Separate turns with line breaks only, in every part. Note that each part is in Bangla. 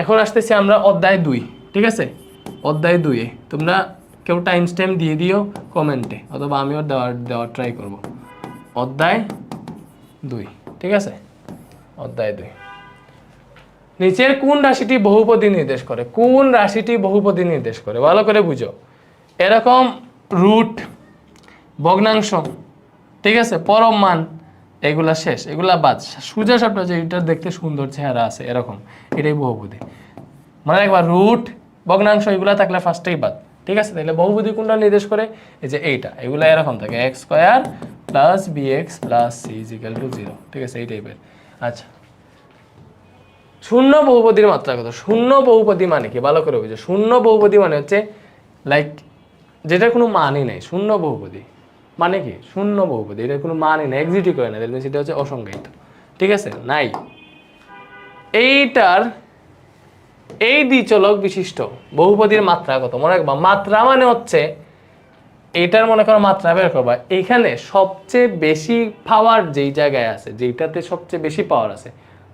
এখন আসতেছি আমরা অধ্যায় দুই, ঠিক আছে? অধ্যায় দুইয়ে তোমরা কেউ টাইম স্ট্যাম্প দিয়ে দিও কমেন্টে অথবা আমিও দেওয়ার দেওয়ার ট্রাই করব। অধ্যায় দুই, ঠিক আছে? অধ্যায় দুই। নিচের কোন রাশিটি বহুপদী নির্দেশ করে? কোন রাশিটি বহুপদী নির্দেশ করে? ভালো করে বুঝো। এরকম রুট ভগ্নাংশ, ঠিক আছে? পরম মান এগুলা শেষ, এগুলা বাদ। সোজা যে এটা দেখতে সুন্দর চেহারা আছে, এরকম, এটাই বহুপদী। মানে একবার রুট, ভগ্নাংশ এগুলা থাকলে ফার্স্টেই বাদ। ঠিক আছে? তাহলে বহুপদী কোনটা নির্দেশ করে? এই যে এইটা, এগুলা এরকম থাকে X square plus B X plus C is equal to zero ঠিক আছে? এই টাইপের আচ্ছা। শূন্য বহুপদীর মাত্রা কত? শূন্য বহুপদী মানে কি? ভালো করে বুঝো। শূন্য বহুপদী মানে হচ্ছে লাইক যেটা কোনো মানই নেই, শূন্য বহুপদী। মানে কি? শূন্য বহুপদী। এটা কোনো মানই নেই এক্সিটই করে না তাহলে সেটা হচ্ছে অসংজ্ঞায়িত। ঠিক আছে? নাই। এইটার, এই দ্বিচলক বিশিষ্ট বহুপদীর মাত্রা কত? মনে রাখবা, মাত্রা মানে হচ্ছে, এইটার মনে করো মাত্রা বের করবা। এখানে সবচেয়ে বেশি পাওয়ার যেই জায়গায় আছে, যেইটাতে সবচেয়ে বেশি পাওয়ার আছে,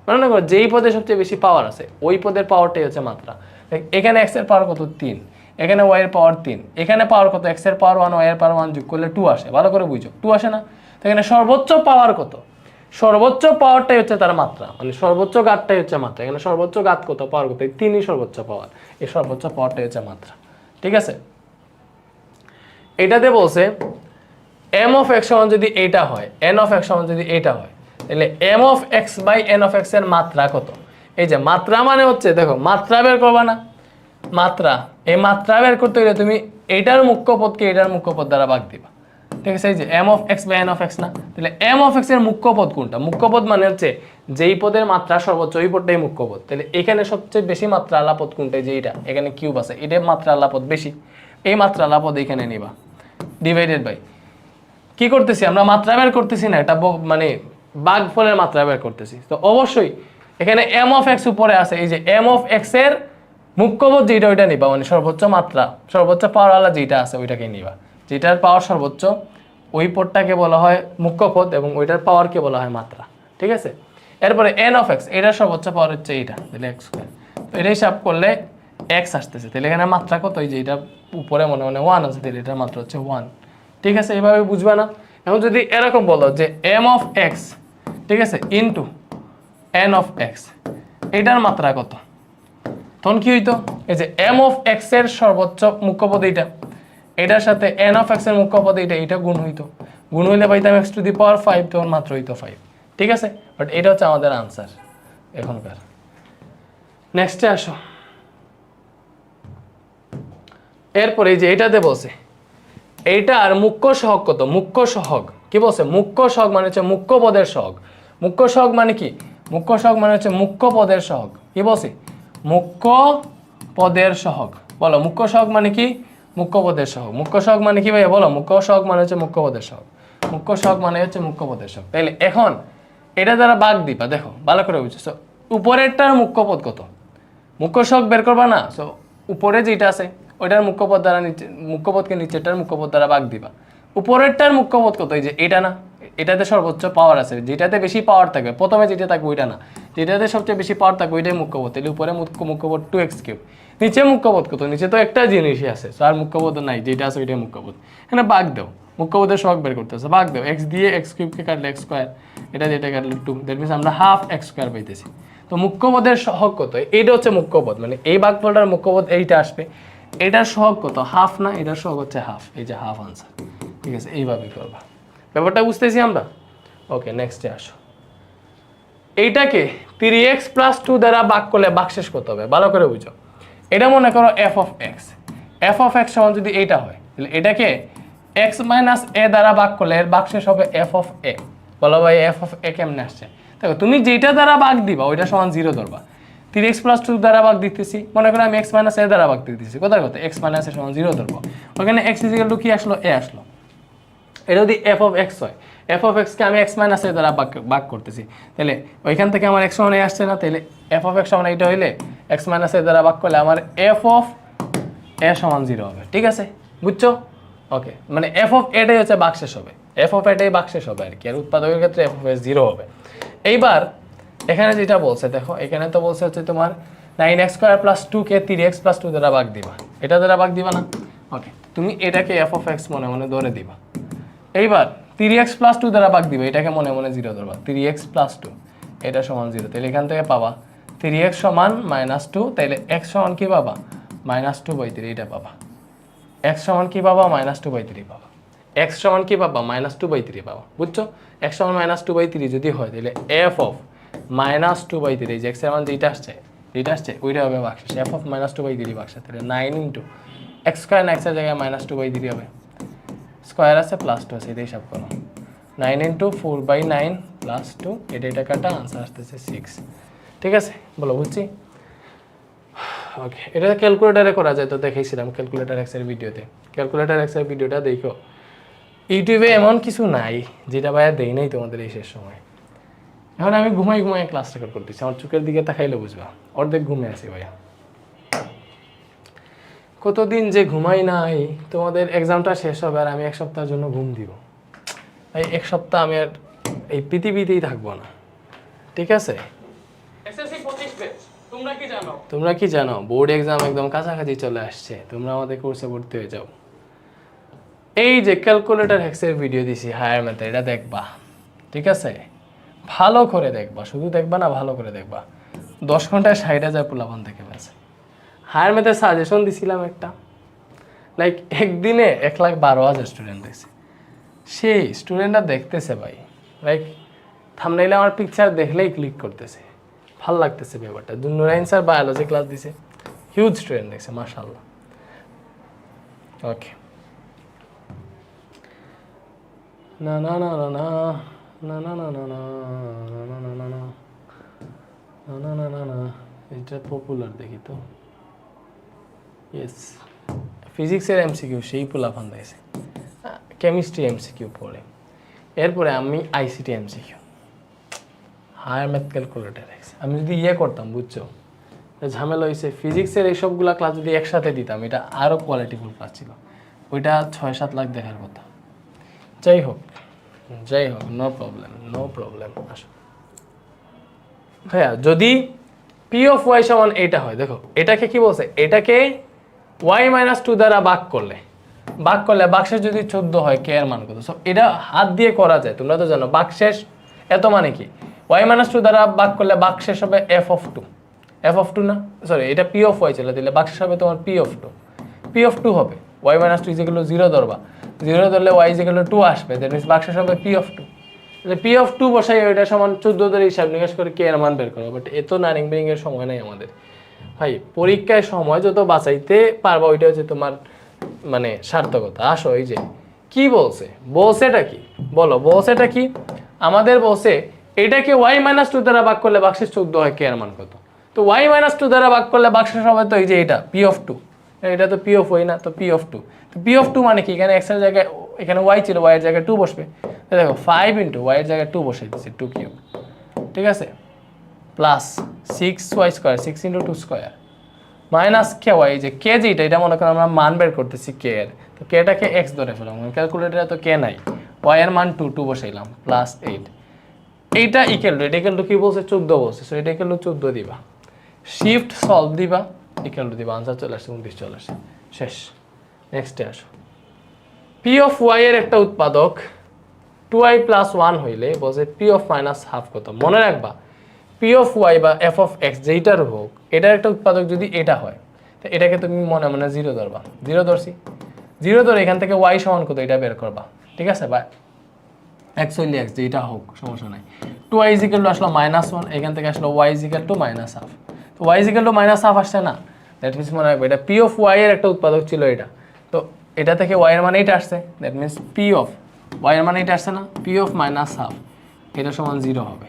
মনে করো যেই পদে সবচেয়ে বেশি পাওয়ার আছে, ওই পদের পাওয়ারটাই হচ্ছে মাত্রা। এখানে এক্সের পাওয়ার কত? তিন। এখানে ওয়াই এর পাওয়ার তিন। এখানে পাওয়ার কত? এক্সের পাওয়ার ওয়ান ওয়াই এর পাওয়ার ওয়ান যোগ করলে টু আসে। ভালো করে বুঝো। টু আসে না? তো এখানে সর্বোচ্চ পাওয়ার কত? সর্বোচ্চ পাওয়ারটাই হচ্ছে তার মাত্রা। মানে সর্বোচ্চ গাতটাই হচ্ছে মাত্রা। এখানে সর্বোচ্চ গাত কত? পাওয়ার কত? এই তিনই সর্বোচ্চ পাওয়ার এই সর্বোচ্চ পাওয়ারটাই হচ্ছে মাত্রা। ঠিক আছে? এটাতে বলছে এম অফ এক্স সমান যদি এটা হয় এন অফ এক্স সমান যদি এটা হয়, তাহলে M of X by N of এক্সের মাত্রা কত? এই যে মাত্রা মানে হচ্ছে, দেখো, মাত্রা বের করবা না। মাত্রা এই মাত্রা বের করতে গেলে তুমি এইটার মুখ্য পদকে এটার মুখ্য পদ দ্বারা ভাগ দিবা। ঠিক আছে, এই যে M of X by N of X না? তাহলে এম অফ এক্সের মুখ্য পদ কোনটা? মুখ্য পদ মানে হচ্ছে যেই পদের মাত্রা সর্বোচ্চ, ওই পদটাই মুখ্য পদ তাহলে এখানে সবচেয়ে বেশি মাত্রা আলা পদ কোনটা? যে এটা এখানে কিউব আছে, এটা মাত্রা আলা পদ বেশি। এই মাত্রা আলা পদ এখানে নিবা। ডিভাইডেড বাই কি করতেছি আমরা? মাত্রা বের করতেছি না, এটা মানে বাঘ ফলের মাত্রা বের করতেছি। তো অবশ্যই এখানে এম অফ এক্স উপরে আছে, এই যে এম অফ এক্সের মুখ্যপদ যেটা, ওইটা নিবা। মানে সর্বোচ্চ মাত্রা, সর্বোচ্চ পাওয়ার আলা যেটা আছে, ওইটাকে নিবা। যেটার পাওয়ার সর্বোচ্চ, ওই পদটাকে বলা হয় মুখ্যপদ এবং ওইটার পাওয়ারকে বলা হয় মাত্রা। ঠিক আছে? এরপরে এন অফ এক্স এটার সর্বোচ্চ পাওয়ার হচ্ছে এইটা, তাহলে এক্স তো এটা হিসাব করলে এক্স আসতেছে, তাহলে এখানে মাত্রা কত? এই যে এটা উপরে মনে মনে ওয়ান আছে, তাহলে এটার মাত্রা হচ্ছে ওয়ান ঠিক আছে? এইভাবে বুঝবে না? এখন যদি এরকম বলো যে এম অফ এক্স ঠিক আছে? ইনটু এন অফ এক্স এটার মাত্রা কত? তখন কি হইতো? এই যে এম অফ এক্সের সর্বোচ্চ মুখ্য পদ এইটা। এটার সাথে এন অফ এক্সের মুখ্য পদ এইটা এটা গুণ হইতো। গুণ হইলে পাইতাম X to the power five তখন মাত্র হইতো ফাইভ ঠিক আছে? বাট এটা হচ্ছে আমাদের আনসার এখনকার। নেক্সটে আসো। এরপরে যে এটাতে বলছে এইটার মুখ্য সহগ কত? মুখ্য সহগ। কি বলছে? মুখ্য সহগ মানে হচ্ছে মুখ্য পদের সহগ। মুখ্য সহগ মানে কি? মুখ্য সহগ মানে হচ্ছে মুখ্য পদের সহগ। কি বলছে? মুখ্য পদের সহগ। বলো, মুখ্য সহগ মানে কি? মুখ্য পদের সহগ। মুখ্য সহগ মানে কি ভাইয়া? বলো, মুখ্য সহগ মানে হচ্ছে মুখ্য পদের সহগ। মুখ্য সহগ মানে হচ্ছে মুখ্য পদের সহগ। তাইলে এখন এটা দ্বারা বাঘ দিবা, দেখো, ভালো করে বুঝছ। উপরেরটার মুখ্য পদ কত? মুখ্য শখ বের করবা না? সো উপরে যেটা আছে, ওইটার মুখ্যপদ দ্বারা নিচে মুখ্যপদকে নিচেরটার মুখ্যপদ দ্বারা ভাগ দিবা। উপরেরটার মুখ্যপদ কত? এই যে এটা না? এটাতে সর্বোচ্চ পাওয়ার আছে। যেটাতে বেশি পাওয়ার থাকবে, প্রথমে যেটা থাকবে ওইটা না। যেটাতে সবচেয়ে বেশি পাওয়ার থাকবে ওইটাই মুখ্যপদ তাহলে উপরে মুখ্য মুখ্যপদ টু এক্স কিউব নিচে মুখ্যপদ কত? নিচে তো একটা জিনিসই আছে। আর মুখ্যপদ নাই, যেটা আছে ওইটাই মুখ্যপদ এখানে ভাগ দাও। মুখ্যপদের শখ বের করতেছে ভাগ দাও। এক্স দিয়ে এক্স কিউবকে কাটলে এক্স স্কোয়ার এটা যেটা কাটলে টু দ্যাট মিনস আমরা হাফ এক্স স্কোয়ার পাইতেছি। তো মুখ্যপদের সহগ কত? এটা হচ্ছে মুখ্যপদ মানে এই ভাগফলটার মুখ্যপদ এইটা আসবে। এটার সহগ কত? হাফ না? এটার সহগ হচ্ছে হাফ এই যে হাফ আনসার ঠিক আছে? এইভাবে করবা। ব্যাপারটা বুঝতেছি আমরা? ওকে নেক্সটে আসো। এইটাকে থ্রি এক্স প্লাস টু দ্বারা ভাগ করলে বাকশেষ করতে হবে। ভালো করে বুঝো। এটা মনে করো F of X F of X সমান যদি এইটা হয়, তাহলে এটাকে এক্স মাইনাস এ দ্বারা ভাগ করলে এর বাকশেষ হবে এফ অফ এ বলো ভাই এফ অফ এ কেমনে আসছে? দেখো, তুমি যেটা দ্বারা ভাগ দিবা, ওইটা সমান জিরো ধরবা। থ্রি এক্স প্লাস টু দ্বারা ভাগ দিতেছি। মনে করো আমি এক্স মাইনাস এ দ্বারা ভাগ দিতেছি। কোথায় কথা এক্স মাইনাস এ সমান জিরো ধরবো। ওখানে এক্স ইজিক্যাল টু কি আসলো? এ আসলো। এটা যদি এফ অফ এক্স হয় এফ অফ এক্সকে আমি এক্স মাইনাস এর দ্বারা ভাগ করতেছি। তাহলে ওইখান থেকে আমার এক্স সমান এ আসছে না, তাহলে এফ অফ এক্স সমান এটা হইলে এক্স মাইনাস এর দ্বারা ভাগ করলে আমার এফ অফ এ সমান জিরো হবে। ঠিক আছে? বুঝছ? ওকে মানে এফ অফ এটাই হচ্ছে বাকশেষ হবে। এফ অফ এটাই বাকশেষ হবে আর কি আর উৎপাদকের ক্ষেত্রে এফ অফ এ জিরো হবে। এইবার এখানে যেটা বলছে, দেখো, এখানে তো বলছে হচ্ছে তোমার nine X square plus two কে থ্রি এক্স প্লাস টু দ্বারা ভাগ দিবা। এটা দ্বারা ভাগ দিবা না? ওকে তুমি এটাকে এফ অফ এক্স মনে মনে ধরে দিবা। এইবার থ্রি এক্স প্লাস টু দ্বারা ভাগ দিবা, এটাকে মনে মনে জিরো ধরবা। থ্রি এক্স প্লাস টু এটা সমান জিরো তাহলে এখান থেকে পাবা। থ্রি এক্স সমান মাইনাস টু তাহলে এক্স সমান কি পাবা? মাইনাস টু বাই থ্রি এটা পাবা। এক্স সমান কি পাবা? মাইনাস টু বাই থ্রি পাবা। এক্স সমান কি পাবা? মাইনাস টু বাই থ্রি পাবা, বুঝছ? এক্স সমান মাইনাস টু বাই থ্রি যদি হয় তাহলে F of minus two by three যে এক্সের মান যেটা আসছে যেটা আসছে, ওইটা হবে বাক্সে। F of minus two by three বাক্সে তাহলে নাইন ইন্টু এক্স স্কোয়ার এক্সের জায়গায় মাইনাস টু বাই থ্রি হবে। স্কোয়ার আছে প্লাস টু আছে এটা হিসাব করো। Nine into four by nine plus two এটা এটা কাটা আনসার আসতেছে সিক্স ঠিক আছে? বলো, বুঝছি? ওকে এটা ক্যালকুলেটারে করা যায়, তো দেখেছিলাম ক্যালকুলেটার এক্সের ভিডিওতে ক্যালকুলেটার এক্সের ভিডিওটা দেখো। ইউটিউবে এমন কিছু নাই, যেটা ভাইয়া দেই নাই তোমাদের এই শেষ সময়। এখন আমি ঘুমাই ঘুমাই ক্লাস রেকর্ড করতেছি, আমার চোখের দিকে তাকাইলে বুঝবা। অর্ধেক ঘুমে আছি ভাইয়া। কতদিন যে ঘুমাই নাই তোমাদের এক্সামটা শেষ হবে আর আমি এক সপ্তাহের জন্য ঘুম দিব। এই এক সপ্তাহ আমি আর এই পৃথিবীতেই থাকব না। ঠিক আছে? তোমরা কি জানো? বোর্ড এক্সাম একদম কাছাকাছি চলে আসছে তোমরা আমাদের কোর্সে ভর্তি হয়ে যাও। এই যে ক্যালকুলেটর হ্যাক্সের ভিডিও দিছি হায়ার ম্যাথে এটা দেখবা। ঠিক আছে? ভালো করে দেখবা শুধু দেখবা না ভালো করে দেখবা। দশ ঘন্টায় ষাট হাজার পোলাপান থেকে পেয়েছে হায়ার ম্যাথের সাজেশন দিছিলাম একটা লাইক একদিনে এক লাখ বারো হাজার স্টুডেন্ট দেখছে সেই স্টুডেন্টরা দেখতেছে ভাই লাইক থামনাইলে আমার পিকচার দেখলেই ক্লিক করতেছে ভালো লাগতেছে ব্যাপারটা নুরাইন স্যার বায়োলজি ক্লাস দিছে হিউজ স্টুডেন্ট দেখছে মাশাল্লাহ ওকে না না না না না না না না না না না না না না না না না না না এটা পপুলার দেখি তো ফিজিক্সের এমসিকিউ সেই পোলাফান দিয়েছে কেমিস্ট্রি এমসিকিউ পড়ে। এরপরে আমি ICT MCQ higher math calculator আমি যদি ইয়ে করতাম, বুঝছ? ঝামেলা হয়েছে ফিজিক্সের এইসবগুলা ক্লাস যদি একসাথে দিতাম, এটা আরও কোয়ালিটিফুল ক্লাস ছিল। ওইটা ছয় সাত লাখ দেখার কথা। যাই হোক যাই হোক নো প্রবলেম নো প্রবলেম আসো। ভাইয়া, যদি পি অফ ওয়াই সমান এটা হয়, দেখো, এটাকে কি বলছে? এটাকে ওয়াই মাইনাস টু দ্বারা ভাগ করলে বাক করলে বাক্সের যদি চোদ্দ হয় কে এর মান কত? সব এটা হাত দিয়ে করা যায়, তোমরা তো জানো বাক্সেস এত মানে কি? ওয়াই মাইনাস টু দ্বারা ভাগ করলে বাক্সেস হবে F of two F of two না? সরি এটা পি অফ ওয়াই চলে দিলে বাক্সেস হবে তোমার P of two P of two হবে। ওয়াই মাইনাস টু ইজিগুলো জিরো ধরবা। জিরো ধরলে ওয়াই ইজিগুলো টু আসবে দ্যাট মিনস বাক্সেস হবে P of two P of two বসাই ওইটা সমান চোদ্দ ধরে হিসাব নিকাশ করে কে এর মান বের করো বাট এত নারিং বিরিং এর সময় নাই আমাদের। ভাই, পরীক্ষায় সময় যত বাঁচাইতে পারবা, ওইটা হচ্ছে তোমার মানে সার্থকতা। আসো, এই যে, কি বলছে? বলছেটা কি? বলো, বলছেটা কি? আমাদের বলছে, এটাকে ওয়াই মাইনাস টু দ্বারা ভাগ করলে বাক্সের চোদ্দ হয় কে মান কত? তো ওয়াই মাইনাস টু দ্বারা ভাগ করলে বাক্সের হবে তো এই যে এটা পি অফ টু এটা তো পি অফ ওয়াই না, তো পি অফ টু তো পি অফ টু মানে কি? এখানে এক্সের জায়গায়, এখানে ওয়াই ছিল ওয়াই এর জায়গায় টু বসবে। দেখো ফাইভ ইন্টু ওয়াই এর জায়গায় টু বসে দিচ্ছে টু কিউব ঠিক আছে? Plus six Y square six into two square minus K Y যে কে যেটা এটা মনে করো আমরা মান বের করতেছি কে এর। তো কেটাকে এক্স ধরে ফেলাম ক্যালকুলেটারে তো কে নাই। ওয়াই এর মান টু টু বসাইলাম প্লাস এইট এইটা ইকেল টু এটা ইকেল টু কি বলছে? চোদ্দ বলছে। সো এটা ইকেল টু চোদ্দ দিবা। শিফট সলভ দিবা ইকেল টু দিবা। আনসার চলে আসছে, উনত্রিশ চলে আসে শেষ। নেক্সটে আসো। পি অফ ওয়াই এর একটা উৎপাদক টু আই প্লাস ওয়ান হইলে বলছে পি অফ মাইনাস হাফ কত? মনে রাখবা পি অফ ওয়াই বা এফ অফ এক্স যেইটার হোক, এটার একটা উৎপাদক যদি এটা হয়, তো এটাকে তুমি মনে মনে জিরো ধরবা। জিরো ধরছি। জিরো ধরে এখান থেকে ওয়াই সমান কত? এটা বের করবা। ঠিক আছে? বা হইলে এক্স যেটা হোক, সমস্যা নাই। Two Y is equal to আসলো মাইনাস ওয়ান এখান থেকে আসলো Y is equal to minus half তো Y is equal to minus half আসছে না? দ্যাট মিনস মনে রাখবে, এটা পি অফ ওয়াই এর একটা উৎপাদক ছিল এটা। তো এটা থেকে ওয়াই এর মানে এটা আসছে। That means P of Y এর মানে এটা আসছে না? পি অফ মাইনাস হাফ এটা সমান জিরো হবে।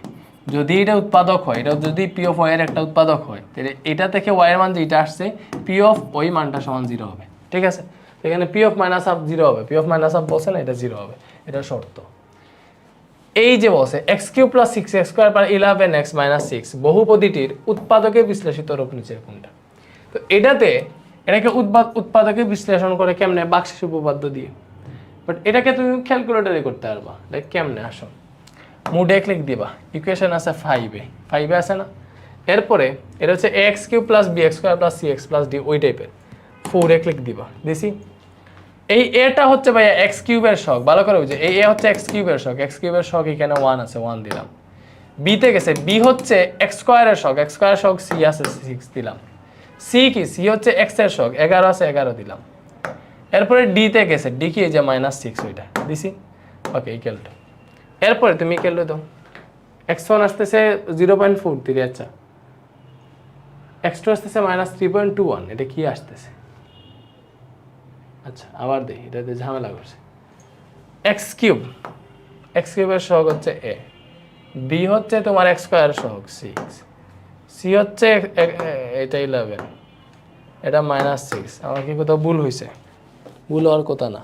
যদি এটা উৎপাদক হয়, এটা যদি পি অফ ওয়াই এর একটা উৎপাদক হয়, তাহলে এটা থেকে ওয়াই এর মান যেটা আসছে পি অফ ওই মানটা সমান জিরো হবে, ঠিক আছে? এখানে P of minus half zero হবে পি অফ মাইনাস হাফ বলছে না, এটা জিরো হবে, এটা শর্ত। এই যে বলছে X cube plus six X square per eleven X minus six বহুপদীটির উৎপাদকে বিশ্লেষিত রূপ নিচের কোনটা? তো এটাতে, এটাকে উৎপাদ, উৎপাদকে বিশ্লেষণ করে কেমনে? বাক্সিস উপপাদ্য দিয়ে। বাট এটাকে তুমি ক্যালকুলেটারে করতে পারবা লাইক কেমনে? আসো। মুডে ক্লিক দিবা। ইকুয়েশন আছে ফাইভে ফাইভে আছে না? এরপরে, এটা হচ্ছে X cube plus B X square plus C X plus D ওই টাইপের ফোর এ ক্লিক দিবা। দিছি এই এটা হচ্ছে ভাইয়া এক্স কিউবের শখ। ভালো করে বুঝে। এই এ হচ্ছে এক্স কিউবের শখ। এক্স কিউবের শখ এখানে ওয়ান আছে ওয়ান দিলাম। বিতে গেছে। বি হচ্ছে এক্স স্কোয়ারের শখ। এক্স স্কোয়ারের শখ সি আছে সিক্স দিলাম। সি কি? সি হচ্ছে এক্সের শখ। এগারো আছে, এগারো দিলাম। এরপরে ডিতে গেছে। ডি কি? যে মাইনাস সিক্স ওইটা। দিছি ওকে ইকেল টু এরপরে তুমি ইকেল টু দাও। এক্স ওয়ান আসতেছে জিরো পয়েন্ট ফোর থ্রি আচ্ছা এক্স টু আসতেছে minus three point two one এটা কি আসতেছে? আচ্ছা আবার দেখি, এটাতে ঝামেলা করছে। এক্স কিউব এক্স কিউবের সহগ হচ্ছে এ বি হচ্ছে তোমার এক্স স্কোয়ার সহগ সিক্স সি হচ্ছে এটা ইলেভেন এটা মাইনাস সিক্স আমার কি কোথাও ভুল হয়েছে ভুল হওয়ার কথা না।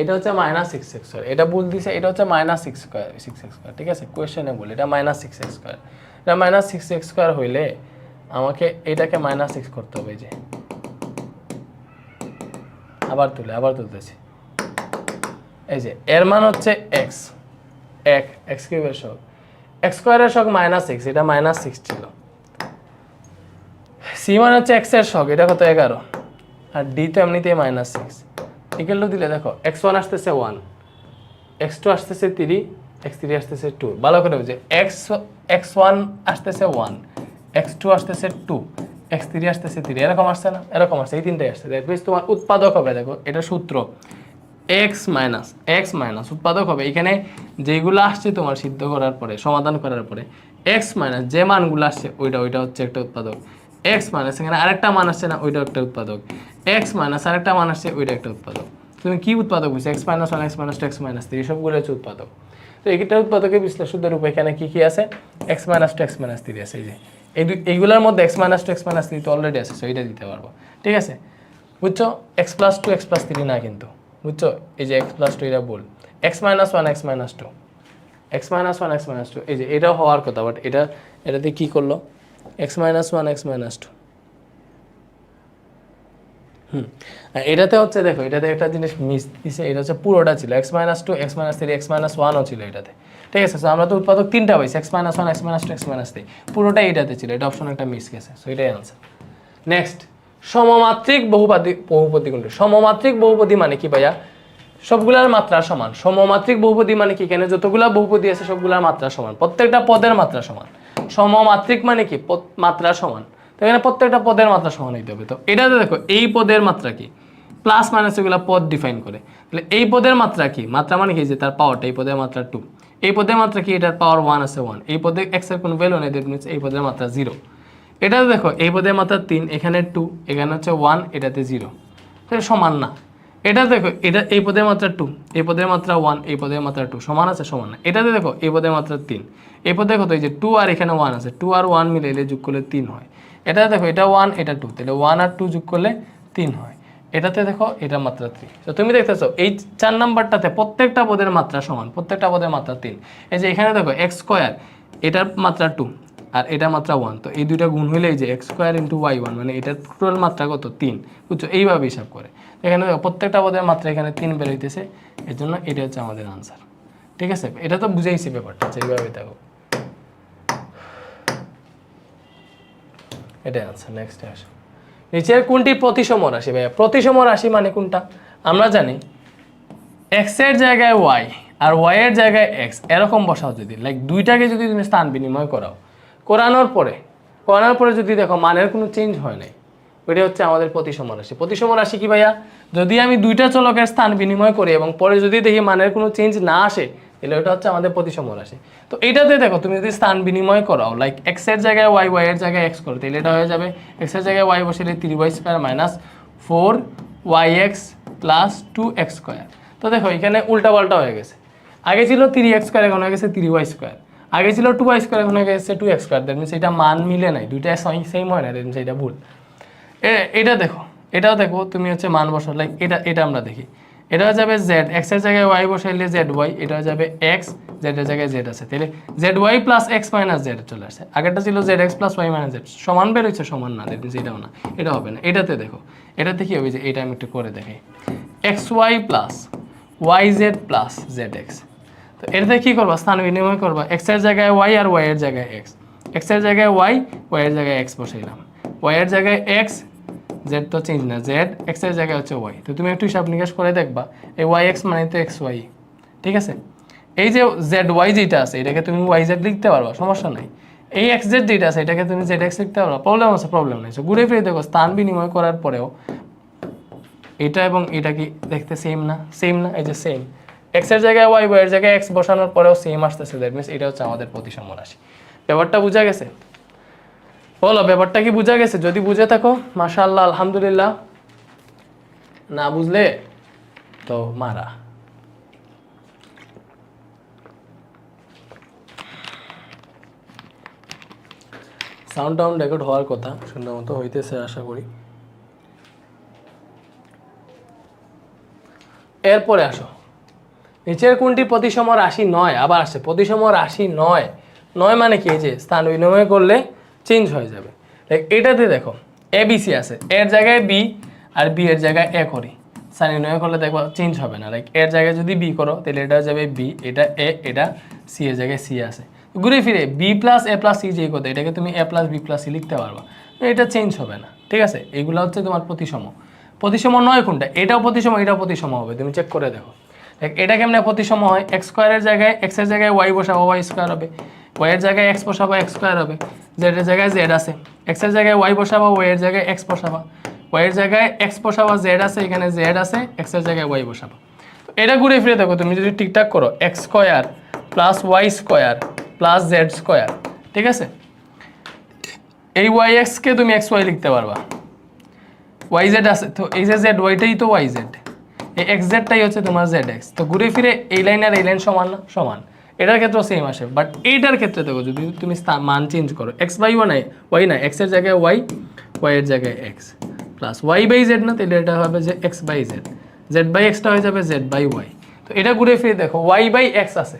এটা হচ্ছে মাইনাস সিক্স এক্স স্কোয়ার এটা ভুল দিছে, এটা হচ্ছে minus six square six X square ঠিক আছে? কোয়েশ্চেনে বলি এটা মাইনাস সিক্স এক্স স্কোয়ার এটা মাইনাস সিক্স এক্স স্কোয়ার হইলে আমাকে এটাকে মাইনাস সিক্স করতে হবে যে। আবার তুলে, আবার তুলতেছি। এই যে, এর মান হচ্ছে এক্স এক এক্স কিউবের শখ এক্স স্কোয়ারের শখ মাইনাস সিক্স এটা মাইনাস সিক্স ছিল। সি মানে হচ্ছে এক্সের শখ এটা কত? এগারো। আর ডি তো এমনিতেই মাইনাস সিক্স ইকুয়াল টু দিলে দেখো এক্স ওয়ান আসতেছে ওয়ান এক্স টু আসতেছে থ্রি এক্স থ্রি আসতেছে টু ভালো করে বুঝে এক্স এক্স ওয়ান আসতেছে ওয়ান এক্স টু আসতেছে টু এক্স থ্রি আসতেছে থ্রি এরকম আসছে না? এরকম আসছে, এই তিনটাই আসছে। দ্যাট তোমার উৎপাদক হবে, দেখো, এটা সূত্র। এক্স মাইনাস এক্স মাইনাস উৎপাদক হবে। এখানে যেগুলো আসছে তোমার সিদ্ধ করার পরে, সমাধান করার পরে এক্স মাইনাস যে মানগুলো আসছে, ওইটা ওইটা হচ্ছে একটা উৎপাদক। এক্স মাইনাস এখানে আরেকটা মান আসছে না ওইটা একটা উৎপাদক এক্স মাইনাস আরেকটা মান আসছে ওইটা একটা উৎপাদক তুমি কি উৎপাদক বুঝছ X minus one X minus two X minus three সবগুলো হচ্ছে উৎপাদক তো এইটা উৎপাদকের বিশ্লেষণের রূপে এখানে কি কি আছে X minus two X minus three আছে এই যে এই এইগুলোর মধ্যে X minus two X minus three তো অলরেডি আছে সো এইটা দিতে পারব ঠিক আছে বুঝছ X plus two X plus three না কিন্তু বুঝছ এই যে এক্স প্লাস টু এটা বল X minus one X minus two X minus one X minus two এই যে এটাও হওয়ার কথা বাট এটা এটাতে কি করল X minus one, X minus two. হুম। এটাতে হচ্ছে দেখো, এটাতে একটা জিনিস মিস দিছে, এটা হচ্ছে পুরোটা ছিল। X minus two, X minus three, X minus ওয়ানও ছিল এটাতে। ঠিক আছে, so আমরা তো উৎপাদক তিনটা পাইছি, X minus one, X minus two, X minus three. পুরোটাই এটাতে ছিল, এটা অপশন একটা মিস গেছে সো এটাই আনসার নেক্সট সমমাত্রিক বহুপদী বহুপদী কোনটি? সমমাত্রিক বহুপদী মানে কি ভাইয়া? সবগুলার মাত্রা সমান। সমমাত্রিক বহুপদী মানে কি? এখানে যতগুলা বহুপদী আছে, সবগুলার মাত্রা সমান। প্রত্যেকটা পদের মাত্রা সমান। সমমাত্রিক মানে কি? মাত্রা সমান। তো এখানে প্রত্যেকটা পদের মাত্রা সমান হইতে হবে। তো এটাতে দেখো, এই পদের মাত্রা কি? প্লাস মাইনাস এগুলা পদ ডিফাইন করে। তাহলে এই পদের মাত্রা কি? মাত্রা মানে কি? যে তার পাওয়ারটা এই পদের মাত্রা টু এই পদের মাত্রা কি? এটার পাওয়ার ওয়ান আছে ওয়ান এই পদে এক্সের কোনো ভ্যালু নেই দ্যাট মিনস এই পদের মাত্রা জিরো এটাতে দেখো, এই পদের মাত্রা তিন, এখানে টু এখানে হচ্ছে ওয়ান এটাতে জিরো তাহলে সমান না। এটা দেখো, এটা এই পদের মাত্রা টু এই পদের মাত্রা ওয়ান এই পদের মাত্রা টু সমান আছে, সমান না এটাতে দেখো, এই পদের মাত্রা তিন। এই পদে দেখো তো এই যে টু আর এখানে ওয়ান আছে টু আর ওয়ান মিলে এলে যোগ করলে তিন হয়। এটা দেখো, এটা ওয়ান এটা টু তাহলে ওয়ান আর টু যোগ করলে তিন হয়। এটাতে দেখো, এটা মাত্রা থ্রি তো তুমি দেখতেছো, এই চার নাম্বারটাতে প্রত্যেকটা পদের মাত্রা সমান, প্রত্যেকটা পদের মাত্রা তিন। এই যে এখানে দেখো এক্স স্কোয়ার এটার মাত্রা টু আর এটা মাত্রা ওয়ান তো এই দুইটা গুণ হইলে এই যে X square into Y one মানে এটার টোটাল মাত্রা কত? তিন। বুঝছ? এইভাবে হিসাব করে। এখানে প্রত্যেকটা পদের মাত্রা এখানে তিন বেরোইতেছে এর জন্য এটা হচ্ছে আমাদের আনসার ঠিক আছে? এটা তো বুঝাইছি ব্যাপারটা আচ্ছা এইভাবে দেখো। এটাই আনসার নেক্সট আসো। নিচের কোনটি প্রতিসম রাশি ভাইয়া? প্রতিসম রাশি মানে কোনটা? আমরা জানি এক্সের জায়গায় ওয়াই আর ওয়াই এর জায়গায় এক্স এরকম বসাও যদি। লাইক দুইটাকে যদি তুমি স্থান বিনিময় করাও। করানোর পরে করানোর পরে যদি দেখো, মানের কোনো চেঞ্জ হয় নাই। ওইটা হচ্ছে আমাদের প্রতিসম রাশি। প্রতিসম রাশি কি ভাইয়া? যদি আমি দুইটা চলকের স্থান বিনিময় করি এবং পরে যদি দেখি মানের কোনো চেঞ্জ না আসে, তাহলে ওটা হচ্ছে আমাদের প্রতিসম রাশি। তো এইটাতে দেখো, তুমি যদি স্থান বিনিময় করাও লাইক এক্সের জায়গায় ওয়াই ওয়াই এর জায়গায় এক্স করো, তাহলে এটা হয়ে যাবে। এক্সের জায়গায় Y বসিলে three Y square minus four Y X plus two X square তো দেখো, এখানে উল্টা পাল্টা হয়ে গেছে। আগে ছিল থ্রি এক্স স্কোয়ার এখন হয়ে গেছে থ্রি ওয়াই স্কোয়ার আগে ছিল টু ওয়াই স্কোয়ার এখন হয়ে গেছে two X square that means এটা মান মিলে নাই। দুইটা সেম হয় না দ্যাট মিনস এটা ভুল। এটা দেখো, এটাও দেখো, তুমি হচ্ছে মান বসাও লাইক এটা এটা আমরা দেখি। এটা যাবে জেড এক্সের জায়গায় ওয়াই বসাইলে জেড ওয়াই এটা যাবে এক্স জেডের জায়গায় জেড আছে। তাহলে Z Y plus X minus Z চলে আসছে আগেরটা ছিল Z X plus Y minus Z সমান বেরোচ্ছে সমান না, দেখবেন এটাও না, এটা হবে না। এটাতে দেখো, এটাতে কি হবে যে, এটা আমি একটু করে দেখি X Y plus Y Z plus Z X তো এটাতে কী করবা? স্থান বিনিময় করবা। এক্সের জায়গায় ওয়াই আর ওয়াই এর জায়গায় এক্স এক্সের জায়গায় ওয়াই ওয়াইয়ের জায়গায় এক্স বসাইলাম। ওয়াইয়ের জায়গায় এক্স জেড তো চেঞ্জ না। জেড এক্সের জায়গায় হচ্ছে ওয়াই তো তুমি একটু হিসাব নিকাশ করে দেখবা এই ওয়াই এক্স মানে তো এক্স ওয়াই ঠিক আছে? এই যে জেড ওয়াই যেটা আছে এটাকে তুমি ওয়াই জেড লিখতে পারবা সমস্যা নাই। এই এক্স জেড যেটা আছে এটাকে তুমি জেড এক্স লিখতে পারবা প্রবলেম আছে প্রবলেম নেই। So, ঘুরে ফিরে দেখো স্থান বিনিময় করার পরেও এটা এবং এটা কি দেখতে সেম না? সেম না? এই যে সেম এক্সের জায়গায় ওয়াই ওয়াই এর জায়গায় এক্স বসানোর পরেও সেম আসতেছে। দ্যাট মিনস এটা হচ্ছে আমাদের প্রতিসম রাশি ব্যাপারটা বোঝা গেছে? বলো, ব্যাপারটা কি বোঝা গেছে? যদি বুঝে থাকো, মাশাআল্লাহ, আলহামদুলিল্লাহ। না বুঝলে, তো মারা। সাউন্ড টাউন্ড রেকর্ড হওয়ার কথা, সুন্দর মতো হইতেছে আশা করি। এরপরে আসো। নিচের কোনটি প্রতিসম রাশি নয়? আবার আসছে, প্রতিসম রাশি নয়। নয় মানে কি? যে স্থান বিনিময় করলে চেঞ্জ হয়ে যাবে। দেখ এটাতে দেখো এ বি সি আছে। এর জায়গায় বি আর বি এর জায়গায় এ করি। স্থান বিনিময় করলে দেখো চেঞ্জ হবে না। লাইক এর জায়গায় যদি বি করো, তাহলে এটা যাবে বি এটা এ এটা সি এর জায়গায় সি আছে। ঘুরে ফিরে B plus A plus C যে করতে, এটাকে তুমি A plus B plus C লিখতে পারবা। এটা চেঞ্জ হবে না, ঠিক আছে? এগুলো হচ্ছে তোমার প্রতিসম। প্রতিসম নয় কোনটা? এটাও প্রতিসম এটাও প্রতিসম হবে। তুমি চেক করে দেখো। এটা কেমনে প্রতিসম হয়? এক্স স্কোয়ারের জায়গায় এক্সের জায়গায় ওয়াই বসাবো ওয়াই স্কোয়ার হবে। ওয়াই এর জায়গায় এক্স বসাবো এক্স স্কোয়ার হবে। জেড এর জায়গায় জেড আছে। এক্সের জায়গায় ওয়াই বসাবা ওয়াই এর জায়গায় এক্স বসাবা। ওয়াই এর জায়গায় এক্স বসাবা জেড আছে, এখানে জেড আছে এক্সের জায়গায় ওয়াই বসাবা। তো এটা ঘুরে ফিরে দেখো, তুমি যদি ঠিকঠাক করো X square plus Y square plus Z square, ঠিক আছে? এই ওয়াই এক্সকে তুমি এক্স ওয়াই লিখতে পারবা। ওয়াই জেড আছে, তো এই যে জেড ওয়াইটাই তো ওয়াই জেড এই এক্স জেডটাই হচ্ছে তোমার জেড এক্স তো ঘুরে ফিরে এই লাইন আর এই লাইন সমান না? সমান। এটার ক্ষেত্রেও সেম আসে বাট এইটার ক্ষেত্রে দেখো যদি তুমি মান চেঞ্জ করো এক্স বাই ওয়াই নাই ওয়াই না এক্সের জায়গায় ওয়াই ওয়াই এর জায়গায় X plus Y by Z না, তাহলে এটা হবে যে X by Z Z by extra হয়ে যাবে জেড বাই ওয়াই তো এটা ঘুরে ফিরে দেখো ওয়াই বাই এক্স আছে,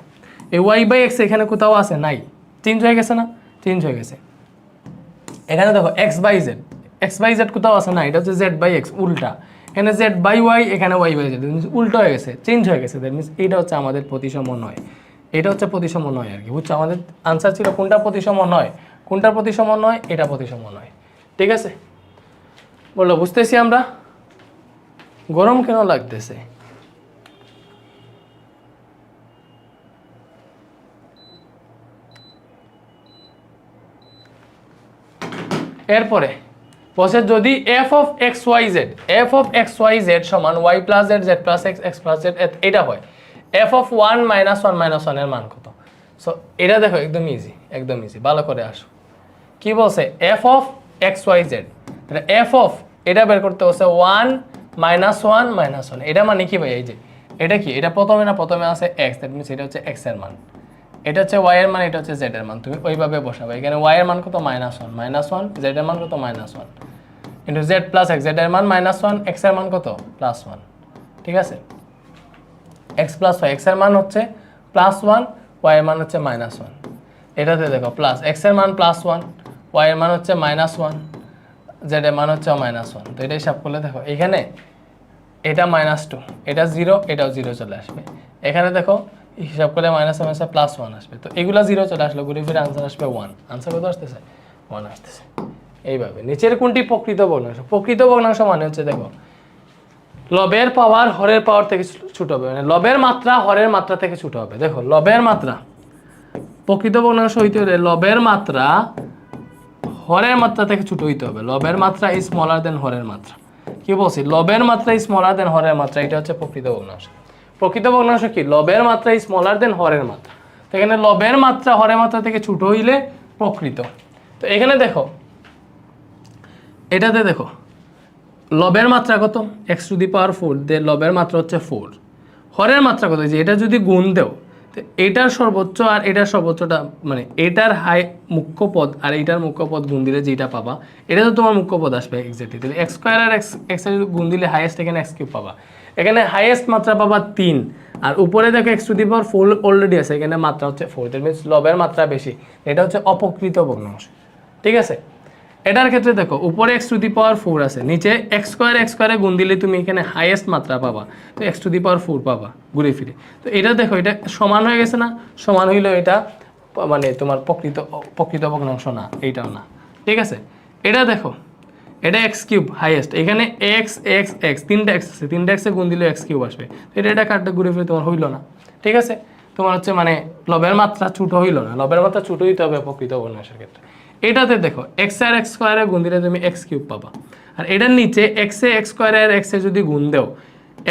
এই ওয়াই বাই এক্স এখানে কোথাও আছে, নাই চেঞ্জ হয়ে গেছে না চেঞ্জ হয়ে গেছে, এখানে দেখো X by Z X by Z কোথাও আছে না এটা হচ্ছে জেড বাই এক্স উল্টা, এখানে জেড বাই ওয়াই এখানে ওয়াই বাই জেড উল্টো হয়ে গেছে চেঞ্জ হয়ে গেছে দ্যাট মিনস এটা হচ্ছে আমাদের প্রতিসম নয় এটা হচ্ছে প্রতিসম নয় আর কি, বুঝছ? আমাদের আনসার ছিল কোনটা প্রতিসম নয়? কোনটা প্রতিসম নয়? এটা প্রতিসম নয়। ঠিক আছে? বলল বুঝতেছি আমরা? গরম কেন লাগতেছে? এরপরে বলছে যদি F of X Y Z F of X Y Z সমান Y plus Z Z plus X X plus Z এটা হয়। F of one minus one minus ওয়ানের মান কত? সো এটা দেখো, একদম ইজি একদম ইজি ভালো করে আসো। কি বলছে? F of X Y Z তাহলে এফ অফ এটা বের করতে বলছে one minus one minus one এটা মানে কি ভাই? এই যে, এটা কি? এটা প্রথমে না প্রথমে আছে এক্স দ্যাট মিনস এটা হচ্ছে এক্সের মান। এটা হচ্ছে ওয়াই এর মান, এটা হচ্ছে জেড এর মান। তুমি ওইভাবে বসাবে এখানে ওয়াই এর মান কত? Minus one minus one Z এর মান কত? Minus one into Z plus X Z এর মান মাইনাস ওয়ান এক্সের মান কত? প্লাস ওয়ান ঠিক আছে? এক্স প্লাস ওয়াই এক্সের মান হচ্ছে প্লাস ওয়ান ওয়াই এর মান হচ্ছে মাইনাস ওয়ান এটাতে দেখো প্লাস এক্সের মান প্লাস ওয়ান ওয়াই এর মান হচ্ছে মাইনাস ওয়ান জেড এর মান হচ্ছে মাইনাস ওয়ান তো এটা হিসাব করলে দেখো, এখানে এটা মাইনাস টু এটা জিরো এটাও জিরো চলে আসবে। এখানে দেখো, হিসাব করলে মাইনাস মাইনাসে প্লাস ওয়ান আসবে। তো এগুলো জিরো চলে আসলো, ঘুরে ফিরে আনসার আসবে ওয়ান আনসার কত আসতেছে? ওয়ান আসতেছে। এইভাবে। নিচের কোনটি প্রকৃত ভগ্নাংশ? প্রকৃত ভগ্নাংশ মানে হচ্ছে দেখো লবের পাওয়ার হরের পাওয়ার থেকে ছোট হবে। মানে লবের মাত্রা হরের মাত্রা থেকে ছোট হবে। দেখো, লবের মাত্রা। প্রকৃত ভগ্নাংশ হইতে হলে লবের মাত্রা হরের মাত্রা থেকে ছোট হইতে হবে। লবের মাত্রা ইজ স্মলার দেন হরের মাত্রা। কি বলছি? লবের মাত্রা ইজ স্মলার দেন হরের মাত্রা। এটা হচ্ছে প্রকৃত ভগ্নাংশ প্রকৃত ভগ্নাংশ কি? লবের মাত্রা ইজ স্মলার দেন হরের মাত্রা। তো এখানে লবের মাত্রা হরের মাত্রা থেকে ছোট হইলে প্রকৃত। তো এখানে দেখো, এটাতে দেখো লবের মাত্রা কত? X to the power four দে লবের মাত্রা হচ্ছে ফোর হরের মাত্রা কত? যে এটা যদি গুণ দেও, তো এটার সর্বোচ্চ আর এটার সর্বোচ্চটা মানে এটার হাই মুখ্য পদ আর এটার মুখ্য পদ গুণ দিলে যেটা পাবা, এটা তো তোমার মুখ্য পদ আসবে এক্সাক্টলি তাহলে এক্স স্কোয়ার আর এক্স এক্স গুণ দিলে হাইয়েস্ট এখানে এক্স কিউব পাবা। এখানে হাইয়েস্ট মাত্রা পাবা তিন, আর উপরে দেখো X to the power four already আছে, এখানে মাত্রা হচ্ছে ফোর দ্যাট মিনস লবের মাত্রা বেশি। এটা হচ্ছে অপকৃত ভগ্নাংশ, ঠিক আছে? এটার ক্ষেত্রে দেখো, উপরে X to the power four আছে, নিচে এক্স স্কোয়ার এক্স স্কোয়ারে গুণ দিলে তুমি এখানে হাইয়েস্ট মাত্রা পাবা। তো X to the power four পাবা ঘুরে ফিরে। তো এটা দেখো, এটা সমান হয়ে গেছে না? সমান হইলেও এটা মানে তোমার প্রকৃত প্রকৃত ভগ্নাংশ না, এইটাও না। ঠিক আছে? এটা দেখো, এটা এক্স কিউব হাইয়েস্ট এখানে এক্স এক্স এক্স তিনটা এক্স আছে, তিনটা এক্সে গুণ দিলে এক্স কিউব আসবে। তো এটা এটা কাটতে ঘুরে ফিরে তোমার হইল না। ঠিক আছে? তোমার হচ্ছে মানে লবের মাত্রা ছুটো হইল না। লবের মাত্রা ছুটো হইতে হবে প্রকৃত ভগ্নাংশের ক্ষেত্রে। এটাতে দেখো এক্স আর এক্স স্কোয়ারে গুণ দিলে তুমি এক্স কিউব পাবা। আর এটার নিচে এক্সে এক্স স্কোয়ারে আর এক্সে যদি গুণ দেও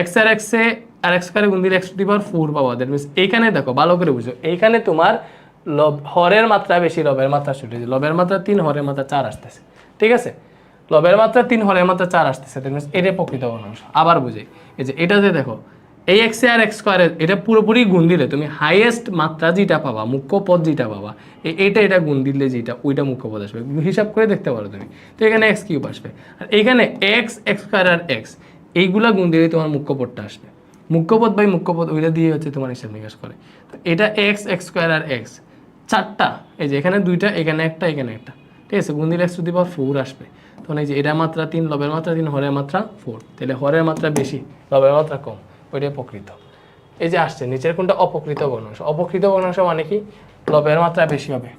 এক্স আর এক্সে আর এক্স স্কোয়ারে গুণ দিলে এক্স টু পাওয়ার ফোর পাবা। দ্যাট মিনস এইখানে দেখো, ভালো করে বুঝো, এইখানে তোমার লব, হরের মাত্রা বেশি, লবের মাত্রা ছুটে। লবের মাত্রা তিন, হরের মাত্রা চার আসতেছে। ঠিক আছে? লবের মাত্রা তিন, হরের মাত্রা চার আসতেছে। দ্যাট মিনস এটা প্রকৃত ভগ্নাংশ আবার বুঝি, এই যে এটাতে দেখো এই এক্স আর এক্স স্কোয়ারে এটা পুরোপুরি গুণ দিলে তুমি হাইয়েস্ট মাত্রা যেটা পাবা, মুখ্য পদ যেটা পাবা, এ- এইটা এটা গুণ দিলে যেটা, ওইটা মুখ্য পদ আসবে। হিসাব করে দেখতে পারো তুমি। তো এখানে এক্স কিউব আসবে। আর এখানে এক্স এক্স স্কোয়ার আর এক্স এইগুলা গুণ দিলে তোমার মুখ্য পদটা আসবে। মুখ্যপদ বাই মুখ্যপদ ওইটা দিয়ে হচ্ছে তোমার হিসাব নিকাশ করে। তো এটা এক্স এক্স স্কোয়ার আর এক্স চারটা, এই যে এখানে দুইটা, এখানে একটা এখানে একটা, ঠিক আছে? গুণ দিলে x to the power four আসবে। তখন এই যে এটা মাত্রা তিন, লবের মাত্রা তিন, হরের মাত্রা ফোর তাহলে হরের মাত্রা বেশি, লবের মাত্রা কম। ওইটাই প্রকৃত। এই যে আসছে, নিচের কোনটা অপকৃত বর্ণাংশ অপকৃত বর্ণাংশ মানে কি? লবের মাত্রা বেশি হবে।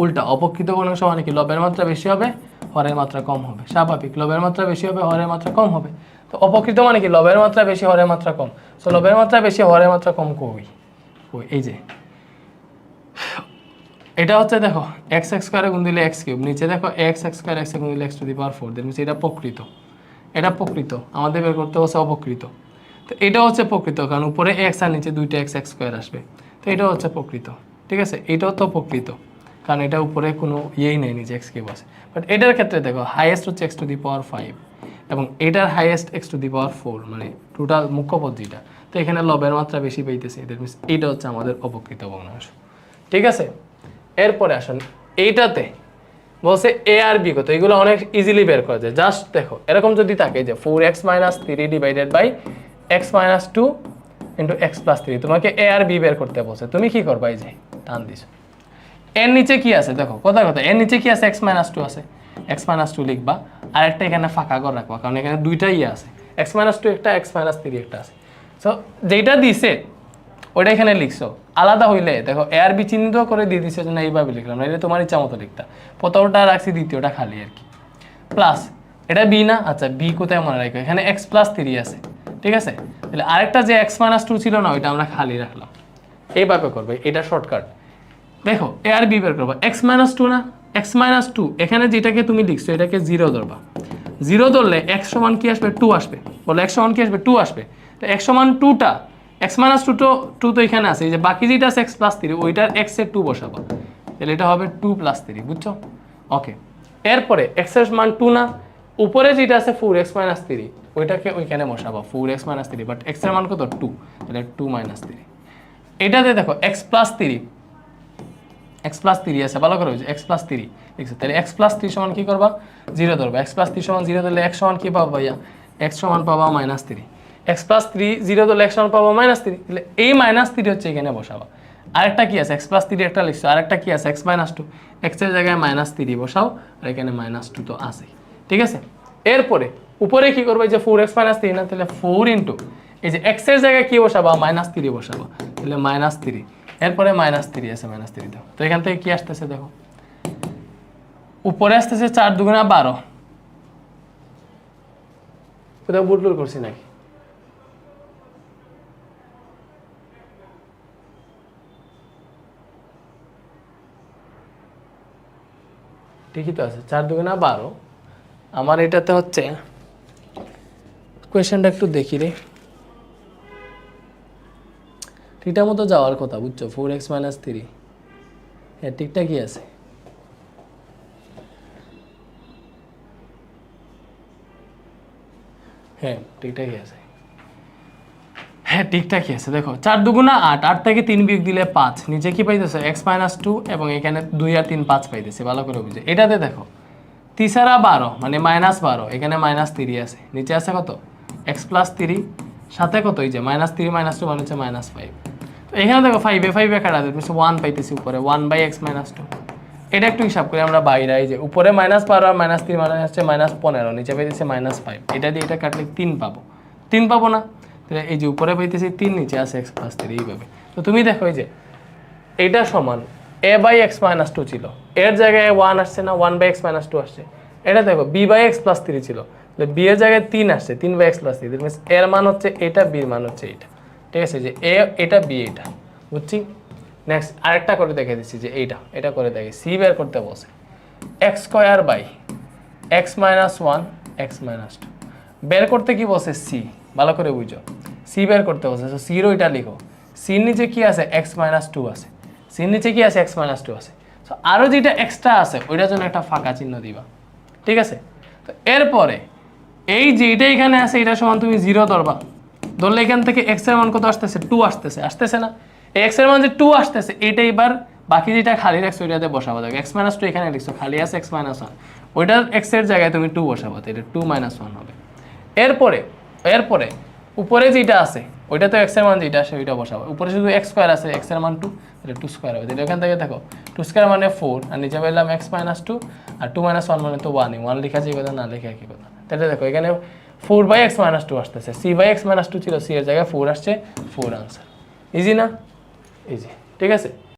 উল্টা অপকৃত বর্ণাংশ মানে কি? লবের মাত্রা বেশি হবে, হরের মাত্রা কম হবে। স্বাভাবিক, লবের মাত্রা বেশি হবে, হরের মাত্রা কম হবে। তো অপকৃত মানে কি? লবের মাত্রা বেশি, হরের মাত্রা কম। সো লবের মাত্রা বেশি, হরের মাত্রা কম কই? কই? এই যে। এটা হচ্ছে দেখো এক্স এক্স স্কোয়ারে গুণ দিলে এক্স কিউব নিচে দেখো এক্স এক্স স্কোয়ার এক্স গুণ দিলে x to the power four then এটা প্রকৃত। এটা প্রকৃত। আমাদের বের করতে হচ্ছে অপকৃত তো এটা হচ্ছে প্রকৃত, কারণ উপরে এক্স আর নিচে দুইটা এক্স এক্স স্কোয়ার আসবে। তো এটা হচ্ছে প্রকৃত, ঠিক আছে? এটাও তো প্রকৃত, কারণ এটা উপরে কোনো ইয়েই নেই, নিচে এক্স কিউব আছে। বাট এটার ক্ষেত্রে দেখো হাইয়েস্ট হচ্ছে x to the power five এবং এটার highest x to the power four মানে টোটাল মুখ্য পদ্ধতিটা তো এখানে লবের মাত্রা বেশি পাইতেছে দ্যাট মিনস এটা হচ্ছে আমাদের অপকৃত ভগ্নাংশ ঠিক আছে? এরপরে আসুন, এইটাতে বলছে এ আর বি কত? এগুলো অনেক ইজিলি বের করা যায়। জাস্ট দেখো, এরকম যদি থাকে যে four x minus three divided by x minus two into x plus three তোমাকে এ আর বি বের করতে বলছে। তুমি কি করবা এই যে, টান দিছো। এর নিচে কি আছে? দেখো, কথা কথা, এর নিচে কি আছে? এক্স মাইনাস টু আছে। এক্স মাইনাস টু লিখবা। আর একটা এখানে ফাঁকা করে রাখবা, কারণ এখানে দুইটাই আছে। এক্স মাইনাস টু একটা এক্স মাইনাস থ্রি একটা আছে। সো যেটা দিছে ওটা এখানে লিখছো। আলাদা হইলে, দেখো এ আর বি চিহ্নিত করে দিয়ে যে না এইভাবে লিখলাম না এটা তোমার ইচ্ছা মতো লিখতা। প্রথমটা রাখছি, দ্বিতীয়টা খালি আর কি। প্লাস এটা বি না? আচ্ছা বি কোথায় মনে রাখো? এখানে এক্স প্লাস থ্রি আছে, ঠিক আছে? তাহলে আরেকটা যে এক্স মাইনাস টু ছিল না, ওইটা আমরা খালি রাখলাম। এইভাবে করবে, এটা শর্টকাট দেখো এ আর বি বের করব। এক্স মাইনাস টু না? এক্স মাইনাস টু এখানে যেটাকে তুমি লিখছো, এটাকে জিরো ধরবা। জিরো ধরলে এক্স সমান কি আসবে? টু আসবে। বলে এক্স সমান কি আসবে? টু আসবে। তো এক্স সমান টুটা এক্স মাইনাস টু তো টু তো এখানে আছে, এই যে বাকি যেটা আছে এক্স প্লাস থ্রি ওইটার এক্সের টু বসাবা। তাহলে এটা হবে টু প্লাস থ্রি বুঝছ? ওকে এরপরে এক্সের মান টু না, উপরে যেটা আছে ফোর এক্স মাইনাস থ্রি ওইটাকে ওইখানে বসাবা four x minus three but এক্সের মান কত? টু তাহলে টু মাইনাস থ্রি এটাতে দেখো x plus three x plus three আছে, ভালো করে হয়েছে এক্স প্লাস থ্রি দেখছ? তাহলে এক্স প্লাস থ্রি সমান কি করবা? জিরো ধরবা এক্স প্লাস থ্রি সমান জিরো ধরলে এক্স সমান কি পাবা ভাইয়া? এক্স সমান পাবা minus three x plus three, zero x সমান পাবা, মাইনাস থ্রি। তাহলে এই মাইনাস থ্রি হচ্ছে এখানে বসাবা। আরেকটা কি আছে? এক্স প্লাস থ্রি একটা লিখছো। আরেকটা কি আছে? X minus two. এক্সের জায়গায় মাইনাস থ্রি বসাও, আর এখানে মাইনাস টু তো আছেই। ঠিক আছে? এরপরে, উপরে কি করবে? যে ফোর এক্স মাইনাস থ্রি না, তাহলে ফোর ইন্টু এই যে এক্সের জায়গায় কি বসাবা? মাইনাস থ্রি বসাবা। তাহলে মাইনাস থ্রি। এরপরে মাইনাস থ্রি আছে, মাইনাস থ্রি দাও। তো এখান থেকে কি আসতেছে দেখো? উপরে আসতেছে চার দুগুণা বারো। কোথাও বুটলুর করছি নাকি? ঠিকই তো আছে, চার দুগুণা বারো। আমার এটাতে হচ্ছে কোয়েশনটা একটু দেখি রে। ঠিকঠাক মতো যাওয়ার কথা বুঝছ ফোর এক্স মাইনাস থ্রি হ্যাঁ ঠিকঠাকই আছে। হ্যাঁ ঠিকঠাকই আছে। হ্যাঁ ঠিকঠাকই আছে, দেখো। চার দুগুণা আট আট থেকে তিন বিয়োগ দিলে পাঁচ। নিচে কি পাইতেছে? এক্স মাইনাস টু এবং এখানে দুই আর তিন পাঁচ পাইতেছে, ভালো করে বুঝে। এটাতে দেখো, তিসারা বারো মানে মাইনাস বারো, এখানে মাইনাস থ্রি আছে। নিচে আছে কত? এক্স প্লাস থ্রি সাথে কত? এই যে, মাইনাস থ্রি মাইনাস টু মানে হচ্ছে মাইনাস ফাইভ। তো এখানে দেখো ফাইভে ফাইভে কাটা দিচ্ছে ওয়ান পাইতেছি উপরে one by x minus two এটা একটু হিসাব করি আমরা বাইরে, এই যে, উপরে মাইনাস বারো আর মাইনাস তিন মানে হচ্ছে মাইনাস পনেরো, নিচে পাইতেছে মাইনাস ফাইভ এটা দিয়ে এটা কাটলে তিন পাবো। তিন পাবো না? তাহলে এই যে উপরে পাইতেছি তিন, নিচে আছে এক্স প্লাস থ্রি এইভাবে। তো তুমি দেখো এই যে, এটা সমান A by x minus two ছিল। এর জায়গায় ওয়ান আসছে না one by x minus two আসছে। এটা দেখো B by x plus three ছিল। তাহলে বি এর জায়গায় তিন আসছে, তিন by x plus three means এর মান হচ্ছে এটা বির মান হচ্ছে এটা। ঠিক আছে, যে এ এটা বি এটা। বুঝছি? নেক্সট আরেকটা করে দেখে দিচ্ছি যে এইটা, এটা করে দেখি সি বের করতে বসে x square by x minus one x minus two বের করতে কি বসে সি ভালো করে বুঝো। সি বের করতে বসে সো সির ওইটা লিখো। সির নিচে কি আছে? এক্স মাইনাস টু আছে। সির নিচে কি আছে? এক্স মাইনাস টু আছে। সো আরও যেটা এক্সট্রা আছে, ওইটার জন্য একটা ফাঁকা চিহ্ন দিবা। ঠিক আছে? তো এরপরে, এই যেটা এখানে আছে, এটা সমান তুমি জিরো ধরবা। ধরলে এখান থেকে এক্সের মান কত আসতেছে? টু আসতেছে। আসতেছে না? এক্সের মান যে টু আসতেছে, এটা এবার বাকি যেটা খালি রাখছো, ওইটাতে বসাবো। দেখো এক্স মাইনাস টু এখানে লিখছো, খালি আছে এক্স মাইনাস ওয়ান ওইটার এক্সের জায়গায় তুমি টু বসাবো, তো এটা টু মাইনাস ওয়ান হবে। এরপরে এরপরে, উপরে যেটা আছে, ওইটা তো এক্সের মান যেটা আসে ওইটা বসাবো। উপরে শুধু এক্স স্কোয়ার আছে এক্সের মান টু এটা টু স্কোয়ার হবে। তাহলে এখান থেকে দেখো টু স্কোয়ার মানে ফোর আর নিচে পেলাম এক্স মাইনাস টু আর টু মাইনাস ওয়ান মানে তো ওয়ানই ওয়ান লেখা যে কথা, না লেখা কি কথা। তাহলে দেখো, এখানে four by x minus two আসতেছে। C by x minus two ছিল সি এর জায়গায় ফোর আসছে ফোর আনসার ইজি না? ইজি ঠিক আছে?